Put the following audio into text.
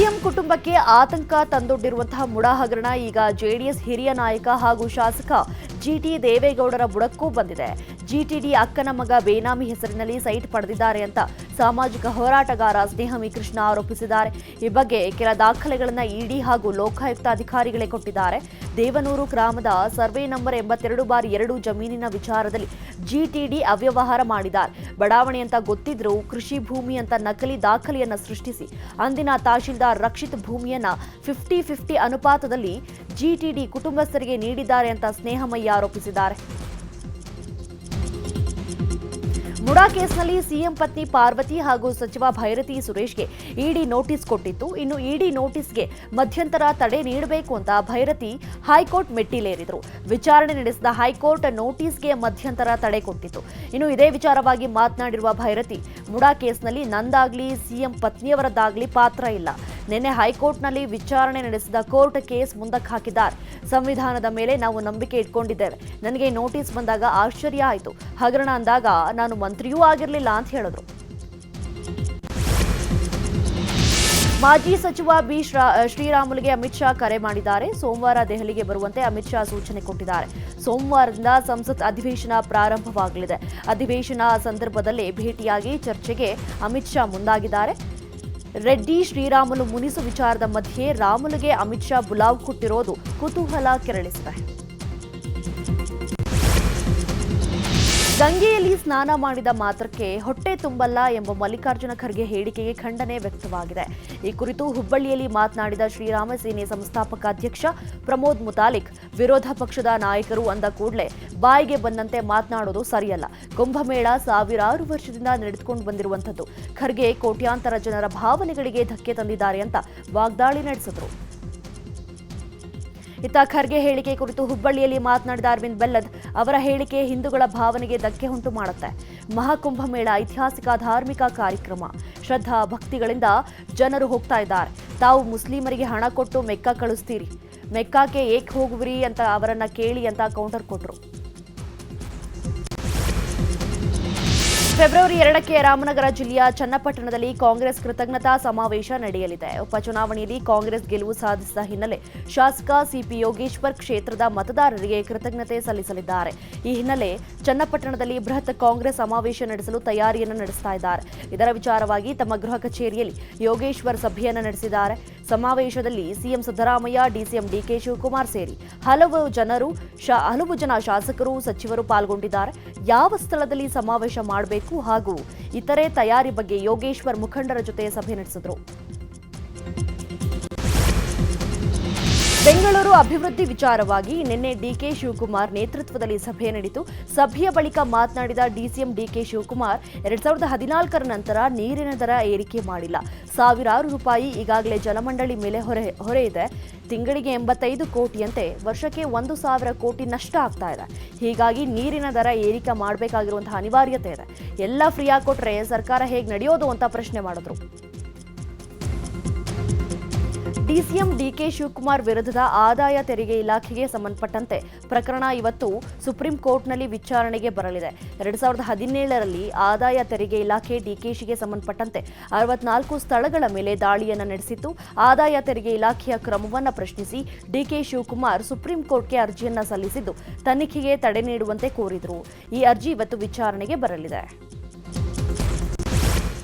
CM ಕುಟುಂಬಕ್ಕೆ ಆತಂಕ ತಂದೊಡ್ಡಿರುವಂತಹ ಮುಡಾ ಹಗರಣ ಈಗ ಜೆಡಿಎಸ್ ಹಿರಿಯ ನಾಯಕ ಹಾಗೂ ಶಾಸಕ ಜಿಟಿ ದೇವೇಗೌಡರ ಬುಡಕ್ಕೂ ಬಂದಿದೆ. ಜಿಟಿಡಿ ಅಕ್ಕನ ಮಗ ಬೇನಾಮಿ ಹೆಸರಿನಲ್ಲಿ ಸೈಟ್ ಪಡೆದಿದ್ದಾರೆ ಅಂತ ಸಾಮಾಜಿಕ ಹೋರಾಟಗಾರ ಸ್ನೇಹಮಿ ಕೃಷ್ಣ ಆರೋಪಿಸಿದ್ದಾರೆ. ಈ ಬಗ್ಗೆ ಕೆಲ ದಾಖಲೆಗಳನ್ನು ಇಡಿ ಹಾಗೂ ಲೋಕಾಯುಕ್ತ ಅಧಿಕಾರಿಗಳೇ ಕೊಟ್ಟಿದ್ದಾರೆ. ದೇವನೂರು ಗ್ರಾಮದ ಸರ್ವೆ ನಂಬರ್ ಎಂಬತ್ತೆರಡು ಬಾರಿ ಎರಡು ಜಮೀನಿನ ವಿಚಾರದಲ್ಲಿ ಜಿಟಿಡಿ ಅವ್ಯವಹಾರ ಮಾಡಿದ್ದಾರೆ. ಬಡಾವಣೆ ಅಂತ ಗೊತ್ತಿದ್ರೂ ಕೃಷಿ ಭೂಮಿ ಅಂತ ನಕಲಿ ದಾಖಲೆಯನ್ನು ಸೃಷ್ಟಿಸಿ ಅಂದಿನ ತಹಶೀಲ್ದಾರ್ ರಕ್ಷಿತ್ ಭೂಮಿಯನ್ನ ಫಿಫ್ಟಿ ಫಿಫ್ಟಿ ಅನುಪಾತದಲ್ಲಿ ಜಿಟಿಡಿ ಕುಟುಂಬಸ್ಥರಿಗೆ ನೀಡಿದ್ದಾರೆ ಅಂತ ಸ್ನೇಹಮಯ್ಯ ಆರೋಪಿಸಿದ್ದಾರೆ. ಮುಡಾ ಕೇಸ್ನಲ್ಲಿ ಸಿಎಂ ಪತ್ನಿ ಪಾರ್ವತಿ ಹಾಗೂ ಸಚಿವ ಭೈರತಿ ಸುರೇಶ್ಗೆ ಇಡಿ ನೋಟಿಸ್ ಕೊಟ್ಟಿತ್ತು. ಇನ್ನು ಇಡಿ ನೋಟಿಸ್ಗೆ ಮಧ್ಯಂತರ ತಡೆ ನೀಡಬೇಕು ಅಂತ ಭೈರತಿ ಹೈಕೋರ್ಟ್ ಮೆಟ್ಟಿಲೇರಿದರು. ವಿಚಾರಣೆ ನಡೆಸಿದ ಹೈಕೋರ್ಟ್ ನೋಟಿಸ್ಗೆ ಮಧ್ಯಂತರ ತಡೆ ಕೊಟ್ಟಿತ್ತು. ಇನ್ನು ಇದೇ ವಿಚಾರವಾಗಿ ಮಾತನಾಡಿರುವ ಭೈರತಿ, ಮುಡಾ ಕೇಸ್ನಲ್ಲಿ ನಂದಾಗ್ಲಿ, ಸಿಎಂ ಪತ್ನಿಯವರದ್ದಾಗ್ಲಿ ಪಾತ್ರ ಇಲ್ಲ. ನಿನ್ನೆ ಹೈಕೋರ್ಟ್ನಲ್ಲಿ ವಿಚಾರಣೆ ನಡೆಸಿದ ಕೋರ್ಟ್ ಕೇಸ್ ಮುಂದಕ್ಕೆ ಹಾಕಿದ್ದಾರೆ. ಸಂವಿಧಾನದ ಮೇಲೆ ನಾವು ನಂಬಿಕೆ ಇಟ್ಕೊಂಡಿದ್ದೇವೆ. ನನಗೆ ನೋಟಿಸ್ ಬಂದಾಗ ಆಶ್ಚರ್ಯ ಆಯಿತು. ಹಗರಣ ಅಂದಾಗ ನಾನು ಮಂತ್ರಿಯೂ ಆಗಿರಲಿಲ್ಲ ಅಂತ ಹೇಳಿದ್ರು. ಮಾಜಿ ಸಚಿವ ಬಿ ಶ್ರಾ- ಶ್ರೀರಾಮುಲುಗೆ ಅಮಿತ್ ಶಾ ಕರೆ ಮಾಡಿದ್ದಾರೆ. ಸೋಮವಾರ ದೆಹಲಿಗೆ ಬರುವಂತೆ ಅಮಿತ್ ಶಾ ಸೂಚನೆ ಕೊಟ್ಟಿದ್ದಾರೆ. ಸೋಮವಾರದಿಂದ ಸಂಸತ್ ಅಧಿವೇಶನ ಪ್ರಾರಂಭವಾಗಲಿದೆ. ಅಧಿವೇಶನ ಸಂದರ್ಭದಲ್ಲಿ ಭೇಟಿಯಾಗಿ ಚರ್ಚೆಗೆ ಅಮಿತ್ ಶಾ ಮುಂದಾಗಿದ್ದಾರೆ. ರೆಡ್ಡಿ ಶ್ರೀರಾಮುಲು ಮುನಿಸು ವಿಚಾರದ ಮಧ್ಯೆ ರಾಮುಲುಗೆ ಅಮಿತ್ ಶಾ ಬುಲಾವ್ ಕೊಟ್ಟಿರೋದು ಕುತೂಹಲ ಕೆರಳಿಸಿದೆ. ಗಂಗೆಯಲ್ಲಿ ಸ್ನಾನ ಮಾಡಿದ ಮಾತ್ರಕ್ಕೆ ಹೊಟ್ಟೆ ತುಂಬಲ್ಲ ಎಂಬ ಮಲ್ಲಿಕಾರ್ಜುನ ಖರ್ಗೆ ಹೇಳಿಕೆಗೆ ಖಂಡನೆ ವ್ಯಕ್ತವಾಗಿದೆ. ಈ ಕುರಿತು ಹುಬ್ಬಳ್ಳಿಯಲ್ಲಿ ಮಾತನಾಡಿದ ಶ್ರೀರಾಮ ಸೇನೆ ಸಂಸ್ಥಾಪಕ ಅಧ್ಯಕ್ಷ ಪ್ರಮೋದ್ ಮುತಾಲಿಕ್, ವಿರೋಧ ಪಕ್ಷದ ನಾಯಕರು ಅಂದ ಕೂಡಲೇ ಬಾಯಿಗೆ ಬಂದಂತೆ ಮಾತನಾಡೋದು ಸರಿಯಲ್ಲ. ಕುಂಭಮೇಳ ಸಾವಿರಾರು ವರ್ಷದಿಂದ ನಡೆದುಕೊಂಡು ಬಂದಿರುವಂಥದ್ದು. ಖರ್ಗೆ ಕೋಟ್ಯಾಂತರ ಜನರ ಭಾವನೆಗಳಿಗೆ ಧಕ್ಕೆ ತಂದಿದ್ದಾರೆ ಅಂತ ವಾಗ್ದಾಳಿ ನಡೆಸಿದ್ರು. ಇತ್ತ ಖರ್ಗೆ ಹೇಳಿಕೆ ಕುರಿತು ಹುಬ್ಬಳ್ಳಿಯಲ್ಲಿ ಮಾತನಾಡಿದ ಅರವಿಂದ್ ಬೆಲ್ಲದ್, ಅವರ ಹೇಳಿಕೆ ಹಿಂದೂಗಳ ಭಾವನೆಗೆ ಧಕ್ಕೆ ಉಂಟು ಮಾಡುತ್ತೆ. ಮಹಾಕುಂಭಮೇಳ ಐತಿಹಾಸಿಕ ಧಾರ್ಮಿಕ ಕಾರ್ಯಕ್ರಮ. ಶ್ರದ್ಧಾ ಭಕ್ತಿಗಳಿಂದ ಜನರು ಹೋಗ್ತಾ ಇದ್ದಾರೆ. ತಾವು ಮುಸ್ಲಿಮರಿಗೆ ಹಣ ಕೊಟ್ಟು ಮೆಕ್ಕ ಕಳಿಸ್ತೀರಿ. ಮೆಕ್ಕಾಕ್ಕೆ ಏಕ್ ಹೋಗುವಿರಿ ಅಂತ ಅವರನ್ನ ಕೇಳಿ ಅಂತ ಕೌಂಟರ್ ಕೊಟ್ರು. ಫೆಬ್ರವರಿ ಎರಡಕ್ಕೆ ರಾಮನಗರ ಜಿಲ್ಲೆಯ ಚನ್ನಪಟ್ಟಣದಲ್ಲಿ ಕಾಂಗ್ರೆಸ್ ಕೃತಜ್ಞತಾ ಸಮಾವೇಶ ನಡೆಯಲಿದೆ. ಉಪಚುನಾವಣೆಯಲ್ಲಿ ಕಾಂಗ್ರೆಸ್ ಗೆಲುವು ಸಾಧಿಸಿದ ಹಿನ್ನೆಲೆ ಶಾಸಕ ಸಿಪಿ ಯೋಗೇಶ್ವರ್ ಕ್ಷೇತ್ರದ ಮತದಾರರಿಗೆ ಕೃತಜ್ಞತೆ ಸಲ್ಲಿಸಲಿದ್ದಾರೆ. ಈ ಹಿನ್ನೆಲೆ ಚನ್ನಪಟ್ಟಣದಲ್ಲಿ ಬೃಹತ್ ಕಾಂಗ್ರೆಸ್ ಸಮಾವೇಶ ನಡೆಸಲು ತಯಾರಿಯನ್ನು ನಡೆಸ್ತಾ ಇದ್ದಾರೆ. ಇದರ ವಿಚಾರವಾಗಿ ತಮ್ಮ ಗೃಹ ಕಚೇರಿಯಲ್ಲಿ ಯೋಗೇಶ್ವರ್ ಸಭೆಯನ್ನು ನಡೆಸಿದ್ದಾರೆ. ಸಮಾವೇಶದಲ್ಲಿ CM Siddaramaiah, DCM DK Shivakumar ಸೇರಿ ಹಲವು ಜನರು ಹಲವು ಜನ ಶಾಸಕರು, ಸಚಿವರು ಪಾಲ್ಗೊಂಡಿದ್ದಾರೆ. ಯಾವ ಸ್ಥಳದಲ್ಲಿ ಸಮಾವೇಶ ಮಾಡಬೇಕು ಹಾಗೂ ಇತರೆ ತಯಾರಿ ಬಗ್ಗೆ ಯೋಗೇಶ್ವರ್ ಮುಖಂಡರ ಜೊತೆ ಸಭೆ ನಡೆಸಿದರು. ಬೆಂಗಳೂರು ಅಭಿವೃದ್ಧಿ ವಿಚಾರವಾಗಿ ನಿನ್ನೆ ಡಿಕೆ ಶಿವಕುಮಾರ್ ನೇತೃತ್ವದಲ್ಲಿ ಸಭೆ ನಡೆಯಿತು. ಸಭೆಯ ಬಳಿಕ ಮಾತನಾಡಿದ ಡಿಸಿಎಂ ಡಿಕೆ ಶಿವಕುಮಾರ್, ಎರಡ್ ಸಾವಿರದ ಹದಿನಾಲ್ಕರ ನಂತರ ನೀರಿನ ದರ ಏರಿಕೆ ಮಾಡಿಲ್ಲ. ಸಾವಿರಾರು ರೂಪಾಯಿ ಈಗಾಗಲೇ ಜಲಮಂಡಳಿ ಮೇಲೆ ಹೊರೆ ಹೊರೆ ಇದೆ ತಿಂಗಳಿಗೆ ಎಂಬತ್ತೈದು ಕೋಟಿಯಂತೆ ವರ್ಷಕ್ಕೆ ಒಂದು ಸಾವಿರ ಕೋಟಿ ನಷ್ಟ ಆಗ್ತಾ ಇದೆ. ಹೀಗಾಗಿ ನೀರಿನ ದರ ಏರಿಕೆ ಮಾಡಬೇಕಾಗಿರುವಂತಹ ಅನಿವಾರ್ಯತೆ ಇದೆ. ಎಲ್ಲ ಫ್ರೀಯಾಗಿ ಕೊಟ್ರೆ ಸರ್ಕಾರ ಹೇಗೆ ನಡೆಯೋದು? ಅಂತ ಪ್ರಶ್ನೆ ಮಾಡಿದ್ರು. ಡಿಸಿಎಂ ಡಿಕೆ ಶಿವಕುಮಾರ್ ವಿರುದ್ಧದ ಆದಾಯ ತೆರಿಗೆ ಇಲಾಖೆಗೆ ಸಂಬಂಧಪಟ್ಟಂತೆ ಪ್ರಕರಣ ಇವತ್ತು ಸುಪ್ರೀಂ ಕೋರ್ಟ್ನಲ್ಲಿ ವಿಚಾರಣೆಗೆ ಬರಲಿದೆ. ಎರಡ್ ಸಾವಿರದ ಹದಿನೇಳರಲ್ಲಿ ಆದಾಯ ತೆರಿಗೆ ಇಲಾಖೆ ಡಿಕೆಶಿಗೆ ಸಂಬಂಧಪಟ್ಟಂತೆ ಅರವತ್ನಾಲ್ಕು ಸ್ಥಳಗಳ ಮೇಲೆ ದಾಳಿಯನ್ನು ನಡೆಸಿತ್ತು. ಆದಾಯ ತೆರಿಗೆ ಇಲಾಖೆಯ ಕ್ರಮವನ್ನು ಪ್ರಶ್ನಿಸಿ ಡಿಕೆ ಶಿವಕುಮಾರ್ ಸುಪ್ರೀಂ ಕೋರ್ಟ್ಗೆ ಅರ್ಜಿಯನ್ನು ಸಲ್ಲಿಸಿದ್ದು ತನಿಖೆಗೆ ತಡೆ ನೀಡುವಂತೆ ಕೋರಿದರು. ಈ ಅರ್ಜಿ ಇವತ್ತು ವಿಚಾರಣೆಗೆ ಬರಲಿದೆ.